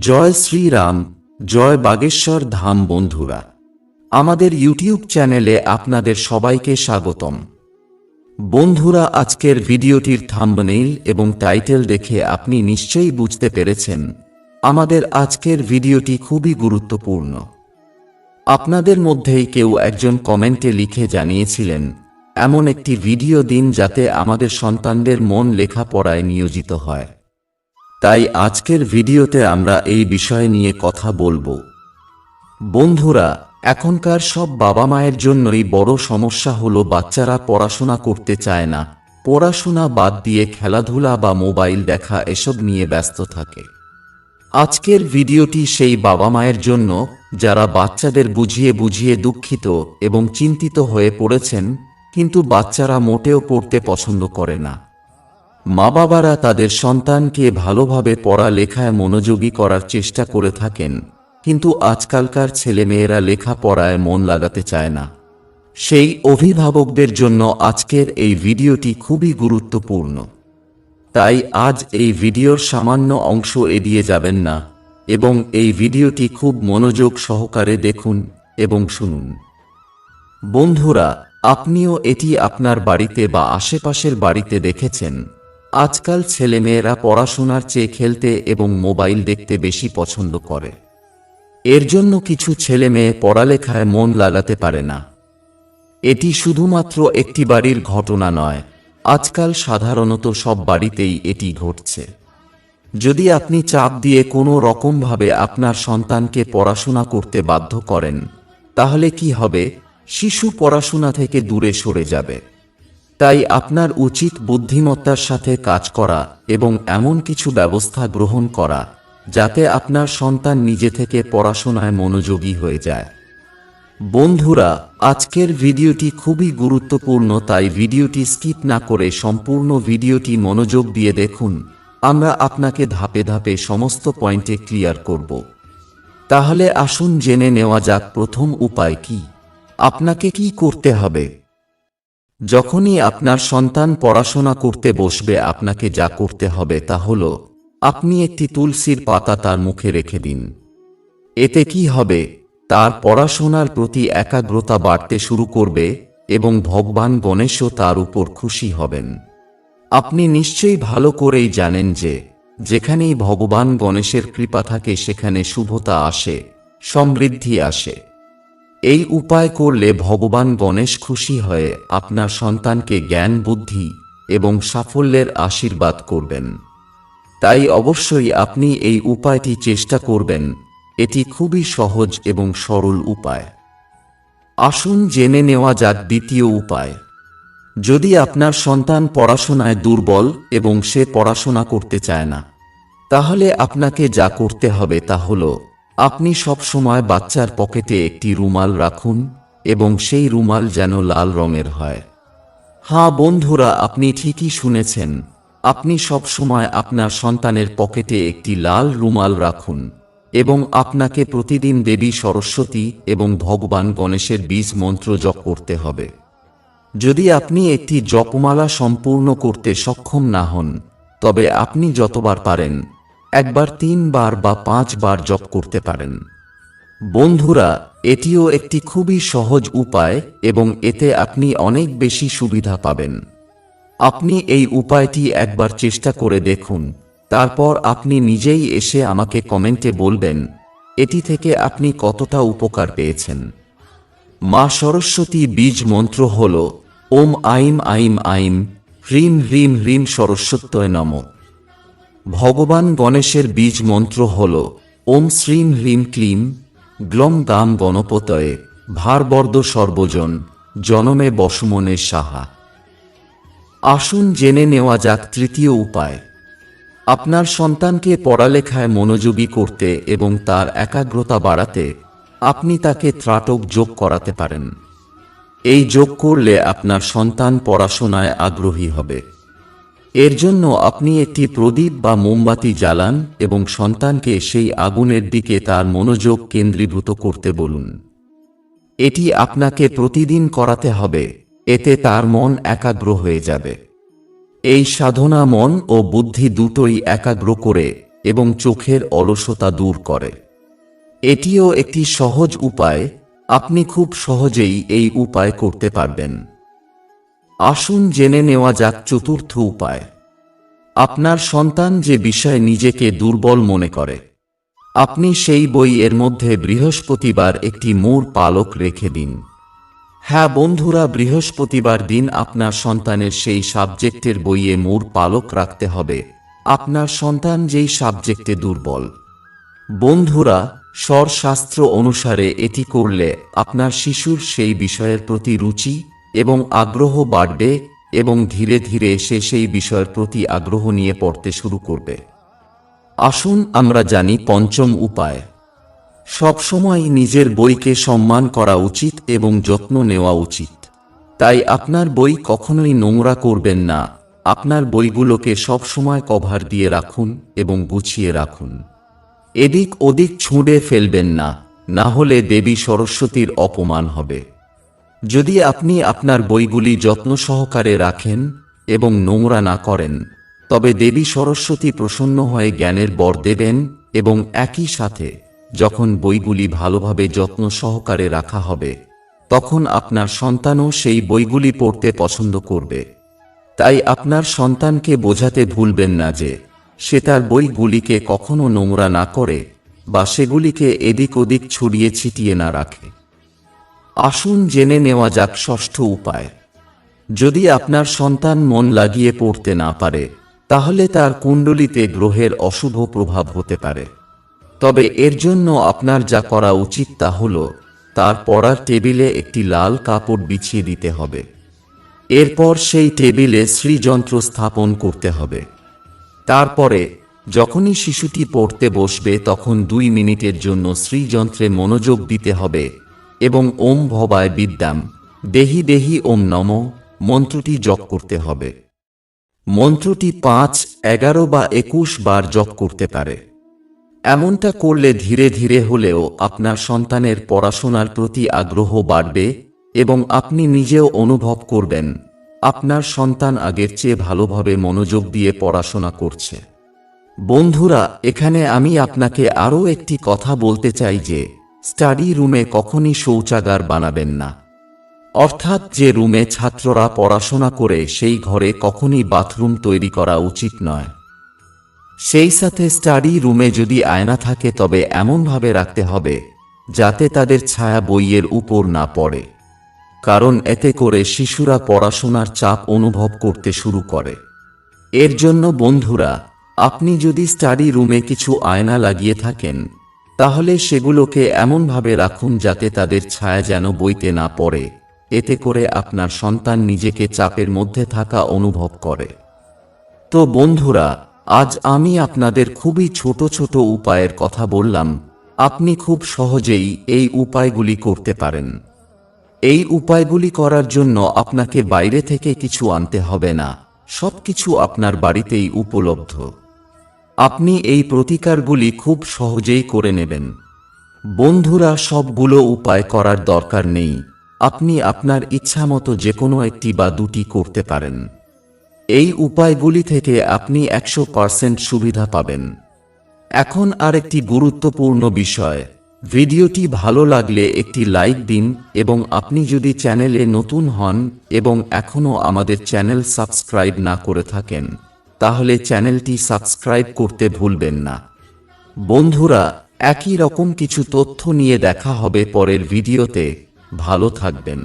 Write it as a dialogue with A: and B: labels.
A: জয় শ্রীরাম, জয় বাগেশ্বর ধাম বন্ধুরা। আমাদের ইউটিউব চ্যানেলে আপনাদের সবাইকে স্বাগতম। বন্ধুরা, আজকের ভিডিওটির থাম্বনেইল এবং টাইটেল দেখে আপনি নিশ্চয়ই বুঝতে পেরেছেন, আমাদের আজকের ভিডিওটি খুবই গুরুত্বপূর্ণ। আপনাদের মধ্যেই কেউ একজন কমেন্টে লিখে জানিয়েছিলেন, এমন একটি ভিডিও দিন যাতে আমাদের সন্তানদের মন লেখাপড়ায় নিয়োজিত হয়। তাই আজকের ভিডিওতে আমরা এই বিষয় নিয়ে কথা বলব। বন্ধুরা, এখনকার সব বাবা মায়ের জন্যই বড় সমস্যা হলো বাচ্চারা পড়াশোনা করতে চায় না। পড়াশোনা বাদ দিয়ে খেলাধুলা বা মোবাইল দেখা এসব নিয়ে ব্যস্ত থাকে। আজকের ভিডিওটি সেই বাবা মায়ের জন্য, যারা বাচ্চাদের বুঝিয়ে বুঝিয়ে দুঃখিত এবং চিন্তিত হয়ে পড়েছেন, কিন্তু বাচ্চারা মোটেও পড়তে পছন্দ করে না। মা বাবারা তাদের সন্তানকে ভালোভাবে পড়ালেখায় মনোযোগী করার চেষ্টা করে থাকেন, কিন্তু আজকালকার ছেলেমেয়েরা লেখাপড়ায় মন লাগাতে চায় না। সেই অভিভাবকদের জন্য আজকের এই ভিডিওটি খুবই গুরুত্বপূর্ণ। তাই আজ এই ভিডিওর সামান্য অংশ এড়িয়ে যাবেন না এবং এই ভিডিওটি খুব মনোযোগ সহকারে দেখুন এবং শুনুন। বন্ধুরা, আপনিও এটি আপনার বাড়িতে বা আশেপাশের বাড়িতে দেখেছেন। আজকাল ছেলেমেয়েরা পড়াশোনার চেয়ে খেলতে এবং মোবাইল দেখতে বেশি পছন্দ করে। এর জন্য কিছু ছেলে মেয়ে পড়ালেখায় মন লাগাতে পারে না। এটি শুধুমাত্র একটি বাড়ির ঘটনা নয়, আজকাল সাধারণত সব বাড়িতেই এটি ঘটছে। যদি আপনি চাপ দিয়ে কোনো রকমভাবে আপনার সন্তানকে পড়াশোনা করতে বাধ্য করেন, তাহলে কি হবে? শিশু পড়াশোনা থেকে দূরে সরে যাবে। তাই আপনার উচিত বুদ্ধিমত্তার সাথে কাজ করা এবং এমন কিছু ব্যবস্থা গ্রহণ করা, যাতে আপনার সন্তান নিজে থেকে পড়াশোনায় মনোযোগী হয়ে যায়। বন্ধুরা, আজকের ভিডিওটি খুবই গুরুত্বপূর্ণ, তাই ভিডিওটি স্কিপ না করে সম্পূর্ণ ভিডিওটি মনোযোগ দিয়ে দেখুন। আমরা আপনাকে ধাপে ধাপে সমস্ত পয়েন্টে ক্লিয়ার করব। তাহলে আসুন জেনে নেওয়া যাক প্রথম উপায় কি। আপনাকে কি করতে হবে? যখনই আপনার সন্তান পড়াশোনা করতে বসবে, আপনাকে যা করতে হবে তা হল, আপনি একটি তুলসীর পাতা তার মুখে রেখে দিন। এতে কি হবে? তার পড়াশোনার প্রতি একাগ্রতা বাড়তে শুরু করবে এবং ভগবান গণেশও তার উপর খুশি হবেন। আপনি নিশ্চয়ই ভালো করেই জানেন যে, যেখানেই ভগবান গণেশের কৃপা থাকে, সেখানে শুভতা আসে, সমৃদ্ধি আসে। এই উপায় করলে ভগবান গণেশ খুশি হয়ে আপনার সন্তানকে জ্ঞান, বুদ্ধি এবং সাফল্যের আশীর্বাদ করবেন। তাই অবশ্যই আপনি এই উপায়টি চেষ্টা করবেন। এটি খুবই সহজ এবং সরল উপায়। আসুন জেনে নেওয়া যাক দ্বিতীয় উপায়। যদি আপনার সন্তান পড়াশোনায় দুর্বল এবং সে পড়াশোনা করতে চায় না, তাহলে আপনাকে যা করতে হবে তা হল আপনি সব সময় বাচ্চার পকেটে একটি রুমাল রাখুন এবং সেই রুমাল যেন লাল রঙের হয়। হ্যাঁ বন্ধুরা, আপনি ঠিকই শুনেছেন। আপনি সব সময় আপনার সন্তানের পকেটে একটি লাল রুমাল রাখুন এবং আপনাকে প্রতিদিন দেবী সরস্বতী এবং ভগবান গণেশের বীজ মন্ত্র জপ করতে হবে। যদি আপনি একটি জপমালা সম্পূর্ণ করতে সক্ষম না হন, তবে আপনি যতবার পারেন একবার, তিনবার বা পাঁচবার জপ করতে পারেন। বন্ধুরা, এটিও একটি খুবই সহজ উপায় এবং এতে আপনি অনেক বেশি সুবিধা পাবেন। আপনি এই উপায়টি একবার চেষ্টা করে দেখুন, তারপর আপনি নিজেই এসে আমাকে কমেন্টে বলবেন, এটি থেকে আপনি কতটা উপকার পেয়েছেন। মা সরস্বতী বীজ মন্ত্র হল, ওম আইম আইম আইম, হ্রিম হ্রিম হ্রিম সরস্বত্যয় নম। ভগবান গণেশের বীজ মন্ত্র হল, ওম শ্রীম হ্রিম ক্লিম, গ্লম দাম গণপতয়ে, ভারবর্দ সর্বজন, জনমে বসমনের সাহা। আসুন জেনে নেওয়া যাক তৃতীয় উপায়। আপনার সন্তানকে পড়ালেখায় মনোযোগী করতে এবং তার একাগ্রতা বাড়াতে আপনি তাকে ত্রাটক যোগ করাতে পারেন। এই যোগ করলে আপনার সন্তান পড়াশোনায় আগ্রহী হবে। এর জন্য আপনি একটি প্রদীপ বা মোমবাতি জ্বালান এবং সন্তানকে সেই আগুনের দিকে তার মনোযোগ কেন্দ্রীভূত করতে বলুন। এটি আপনাকে প্রতিদিন করাতে হবে, এতে তার মন একাগ্র হয়ে যাবে। এই সাধনা মন ও বুদ্ধি দুটোই একাগ্র করে এবং চোখের অলসতা দূর করে। এটিও একটি সহজ উপায়, আপনি খুব সহজেই এই উপায় করতে পারবেন। আসুন জেনে নেওয়া যাক চতুর্থ উপায়। আপনার সন্তান যে বিষয়ে নিজেকে দুর্বল মনে করে, আপনি সেই বই এর মধ্যে বৃহস্পতিবার একটি মোর পালক রেখে দিন। হ্যাঁ বন্ধুরা, বৃহস্পতিবার দিন আপনার সন্তানের সেই সাবজেক্টের বইয়ে মোর পালক রাখতে হবে। আপনার সন্তান যেই সাবজেক্টে দুর্বল। বন্ধুরা, স্বরশাস্ত্র অনুসারে এটি করলে আপনার শিশুর সেই বিষয়ের প্রতি রুচি এবং আগ্রহ বাড়বে এবং ধীরে ধীরে সে সেই বিষয়ের প্রতি আগ্রহ নিয়ে পড়তে শুরু করবে। আসুন আমরা জানি পঞ্চম উপায়। সবসময় নিজের বইকে সম্মান করা উচিত এবং যত্ন নেওয়া উচিত। তাই আপনার বই কখনোই নোংরা করবেন না। আপনার বইগুলোকে সবসময় কভার দিয়ে রাখুন এবং গুছিয়ে রাখুন। এদিক ওদিক ছুঁড়ে ফেলবেন না না হলে দেবী সরস্বতীর অপমান হবে। যদি আপনি আপনার বইগুলি যত্ন সহকারে রাখেন এবং নোংরা না করেন, তবে দেবী সরস্বতী প্রসন্ন হয়ে জ্ঞানের বর দেবেন এবং একই সাথে যখন বইগুলি ভালোভাবে যত্ন সহকারে রাখা হবে, তখন আপনার সন্তানও সেই বইগুলি পড়তে পছন্দ করবে। তাই আপনার সন্তানকে বোঝাতে ভুলবেন না যে সে তার বইগুলিকে কখনো নোংরা না করে বা সেগুলিকে এদিক ওদিক ছড়িয়ে ছিটিয়ে না রাখে। আসুন জেনে নেওয়া যাক ষষ্ঠ উপায়। যদি আপনার সন্তান মন লাগিয়ে পড়তে না পারে, তাহলে তার কুণ্ডলিতে গ্রহের অশুভ প্রভাব হতে পারে। তবে এর জন্য আপনার যা করা উচিত তা হল, তার পড়ার টেবিলে একটি লাল কাপড় বিছিয়ে দিতে হবে। এরপর সেই টেবিলে শ্রীযন্ত্র স্থাপন করতে হবে। তারপরে, যখনই শিশুটি পড়তে বসবে, তখন দুই মিনিটের জন্য শ্রীযন্ত্রে মনোযোগ দিতে হবে এবং ওম ভবায় বিদ্যাম। দেহি দেহি ওম নম, মন্ত্রটি জপ করতে হবে। মন্ত্রটি পাঁচ, এগারো বা একুশ বার জপ করতে পারে। এমনটা করলে ধীরে ধীরে হলেও আপনার সন্তানের পড়াশোনার প্রতি আগ্রহ বাড়বে এবং আপনি নিজেও অনুভব করবেন, আপনার সন্তান আগের চেয়ে ভালোভাবে মনোযোগ দিয়ে পড়াশোনা করছে। বন্ধুরা, এখানে আমি আপনাকে আরও একটি কথা বলতে চাই যে স্টাডি রুমে কখনই শৌচাগার বানাবেন না। অর্থাৎ যে রুমে ছাত্ররা পড়াশোনা করে সেই ঘরে কখনই বাথরুম তৈরি করা উচিত নয়। সেই সাথে স্টাডি রুমে যদি আয়না থাকে তবে এমনভাবে রাখতে হবে, যাতে তাদের ছায়া বইয়ের উপর না পড়ে। কারণ এতে করে শিশুরা পড়াশোনার চাপ অনুভব করতে শুরু করে। এর জন্য বন্ধুরা, আপনি যদি স্টাডি রুমে কিছু আয়না লাগিয়ে থাকেন তাহলে সেগুলোকে এমনভাবে রাখুন যাতে তাদের ছায়া যেন বইতে না পড়ে। এতে করে আপনার সন্তান নিজেকে চাপের মধ্যে থাকা অনুভব করে। তো বন্ধুরা, আজ আমি আপনাদের খুবই ছোট ছোট উপায়ের কথা বললাম। আপনি খুব সহজেই এই উপায়গুলি করতে পারেন। এই উপায়গুলি করার জন্য আপনাকে বাইরে থেকে কিছু আনতে হবে না। সবকিছু আপনার বাড়িতেই উপলব্ধ। আপনি এই প্রতিকারগুলি খুব সহজেই করে নেবেন। বন্ধুরা, সবগুলো উপায় করার দরকার নেই। আপনি আপনার ইচ্ছামতো যে কোনো একটি বা দুটি করতে পারেন। এই উপায়গুলি থেকে আপনি একশো পার্সেন্ট সুবিধা পাবেন। এখন আরেকটি গুরুত্বপূর্ণ বিষয়। ভিডিওটি ভালো লাগলে একটি লাইক দিন এবং আপনি যদি চ্যানেলে নতুন হন এবং এখনও আমাদের চ্যানেল সাবস্ক্রাইব না করে থাকেন তাহলে চ্যানেলটি সাবস্ক্রাইব করতে ভুলবেন না। বন্ধুরা, একই রকম কিছু তথ্য নিয়ে দেখা হবে পরের ভিডিওতে। ভালো থাকবেন।